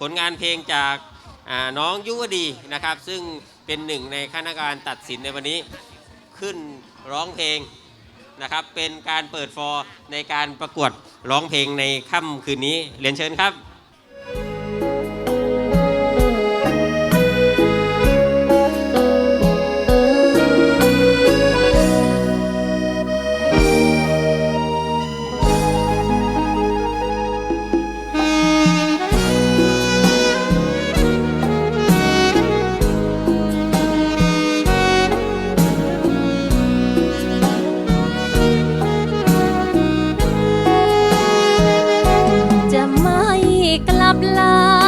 ผลงานเพลงจากน้องยุวดีนะครับ ซึ่งเป็นหนึ่งในคณะกรรมการตัดสินในวันนี้ขึ้นร้องเพลงนะครับ เป็นการเปิดฟอร์ในการประกวดร้องเพลงในค่ำคืนนี้เรียนเชิญครับ ลับหลัง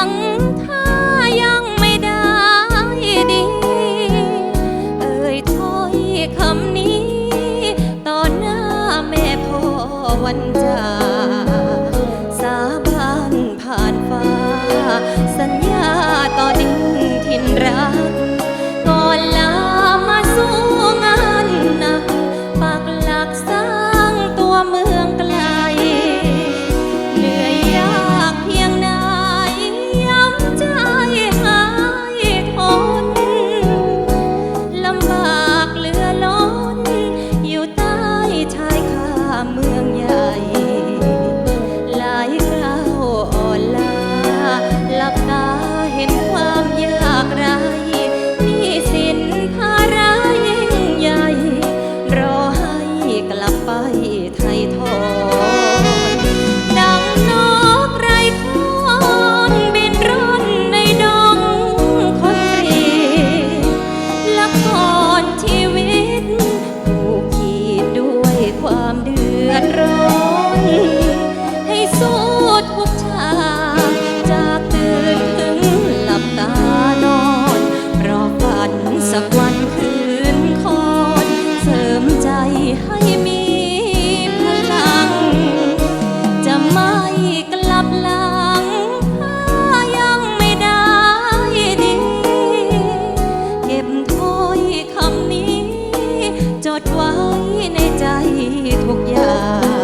ชายคาเมืองใหญ่ ในใจทุกอย่าง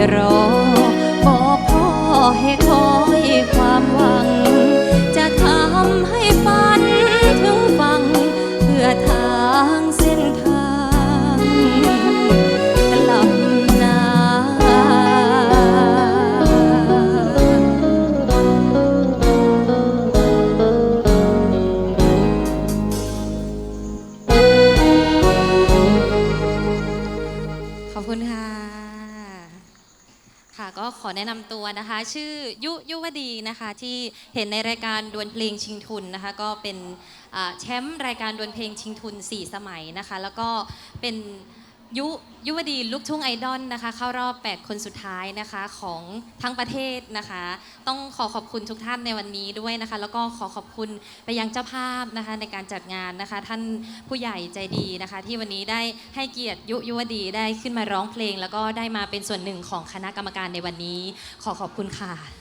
ใค่ะก็ขอแนะนำตัวนะคะ ชื่อยุยุวดีนะคะที่เห็นในรายการดวลเพลงชิงทุนนะคะ ก็เป็นอ่าแชมป์รายการดวลเพลงชิงทุน 4 สมัยนะคะ แล้วก็เป็น ยุยุวดีลูกทุ่งไอดอลนะคะ เข้ารอบ 8 คนสุดท้ายนะคะของทั้งประเทศนะคะ ต้องขอขอบคุณทุกท่านในวันนี้ด้วยนะคะ แล้วก็ขอขอบคุณไปยังเจ้าภาพนะคะในการจัดงานนะคะ ท่านผู้ใหญ่ใจดีนะคะ ที่วันนี้ได้ให้เกียรติยุยุวดีได้ขึ้นมาร้องเพลง แล้วก็ได้มาเป็นส่วนหนึ่งของคณะกรรมการในวันนี้ ขอขอบคุณค่ะ